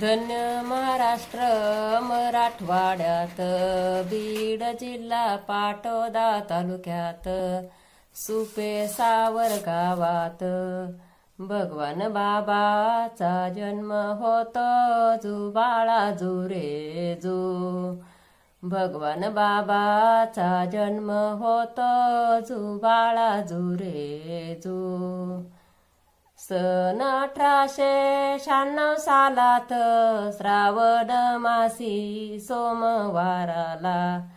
धन्य महाराष्ट्र मराठवाड्यात बीड जिल्हा पाटोदा तालुक्यात सुपे सावर गावात. भगवान बाबाचा जन्म होतो जुबाळा जुरे जो भगवान बाबाचा जन्म होतो जुबाळा जुरे जो. सन अठराशे शहाण्णव सालात श्रावण मासी सोमवाराला.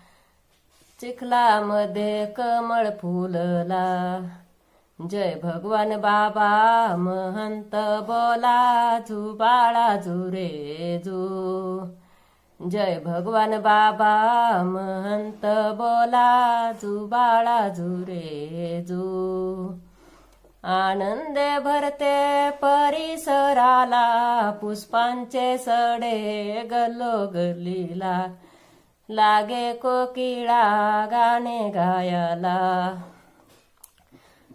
चिखलामध्ये कमळ फुलला. जय भगवान बाबा महंत बोला झुबाळा झुरे झू जय भगवान बाबा महंत बोला झुबाळा झुरे झू. आनंदे भरते परिसराला पुष्पांचे सडे गलो गल्लीला लागे कोकिळा गाणे गायला.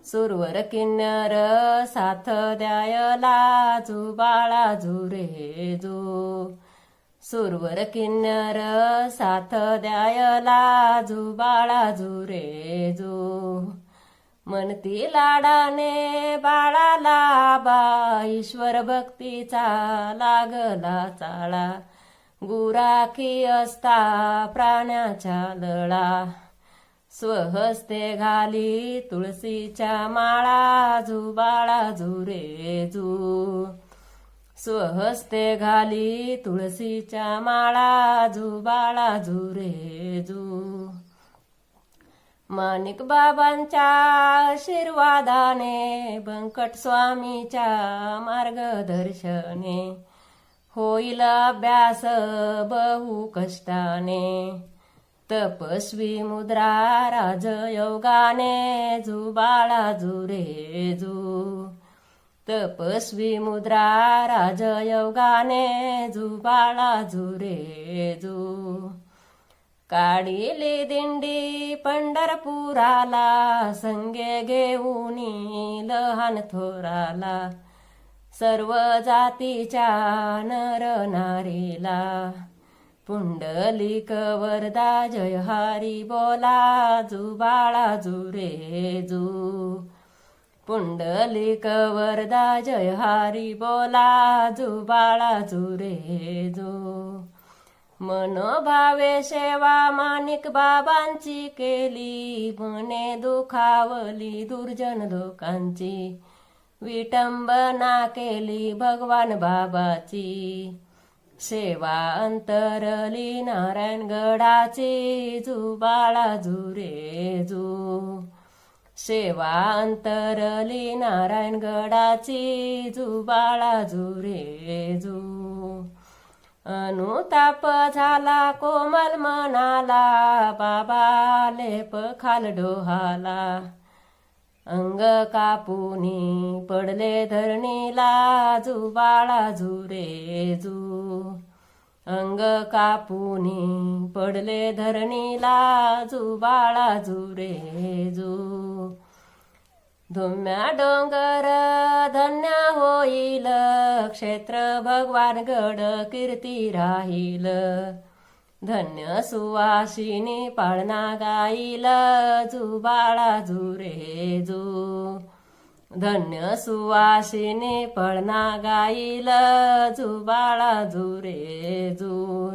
सुरवर किन्नर साथ द्यायला जुबाळा झुरे जो सुरवर किन्नर साथ द्यायला जुबाळा झुरे जो. म्हणती लाडाने बाळाला बा ईश्वर भक्तीचा लागला चाळा. गुराखी असता प्राण्याच्या लळा. स्वहस्ते घाली तुळशीच्या माळा जुबाळा रे जू. स्वहस्ते घाली तुळशीच्या माळा जुबाळा रे जू. माणिक बाबांच्या आशीर्वादाने बंकट स्वामीच्या मार्गदर्शने होईल अभ्यास बहु कष्टाने तपस्वी मुद्रा राजयोगाने जुबाळा जुरे जू तपस्वी मुद्रा राजयोगाने जुबाळा जुरे जू. काढिली दिंडी पंढरपुराला संगे घेऊन लहान थोराला सर्व जातीच्या नर नारीला. पुंडलिक वरदा जय हरी बोला जुबाळा जुरे जू पुंडलिक वरदा जय हरी बोला जुबाळा जुरे जू. मनोभावे सेवा माणिक बाबांची केली. मने दुखावली दुर्जन लोकांची. विटंबना केली भगवान बाबाची. सेवा अंतरली नारायणगडाची जुबाळा जुरे जू सेवा अंतरली नारायणगडाची जुबाळा जुरे जू. अनुताप झाला कोमल मनाला बाबा लेप खाल डोहाला. अंग कापुनी पडले धरणीला जुबाळा झुरे जू अंग कापुनी पडले धरणीला जुबाळा झुरे जू धुम्या डोंगर धन्य होईल क्षेत्र भगवान गड कीर्ती राहील. धन्य सुवासिनी पाळणा गाईल जुबाळा जुरे जू धन्य सुवासिनी पळणा गाईल जुबाळा जुरे जू.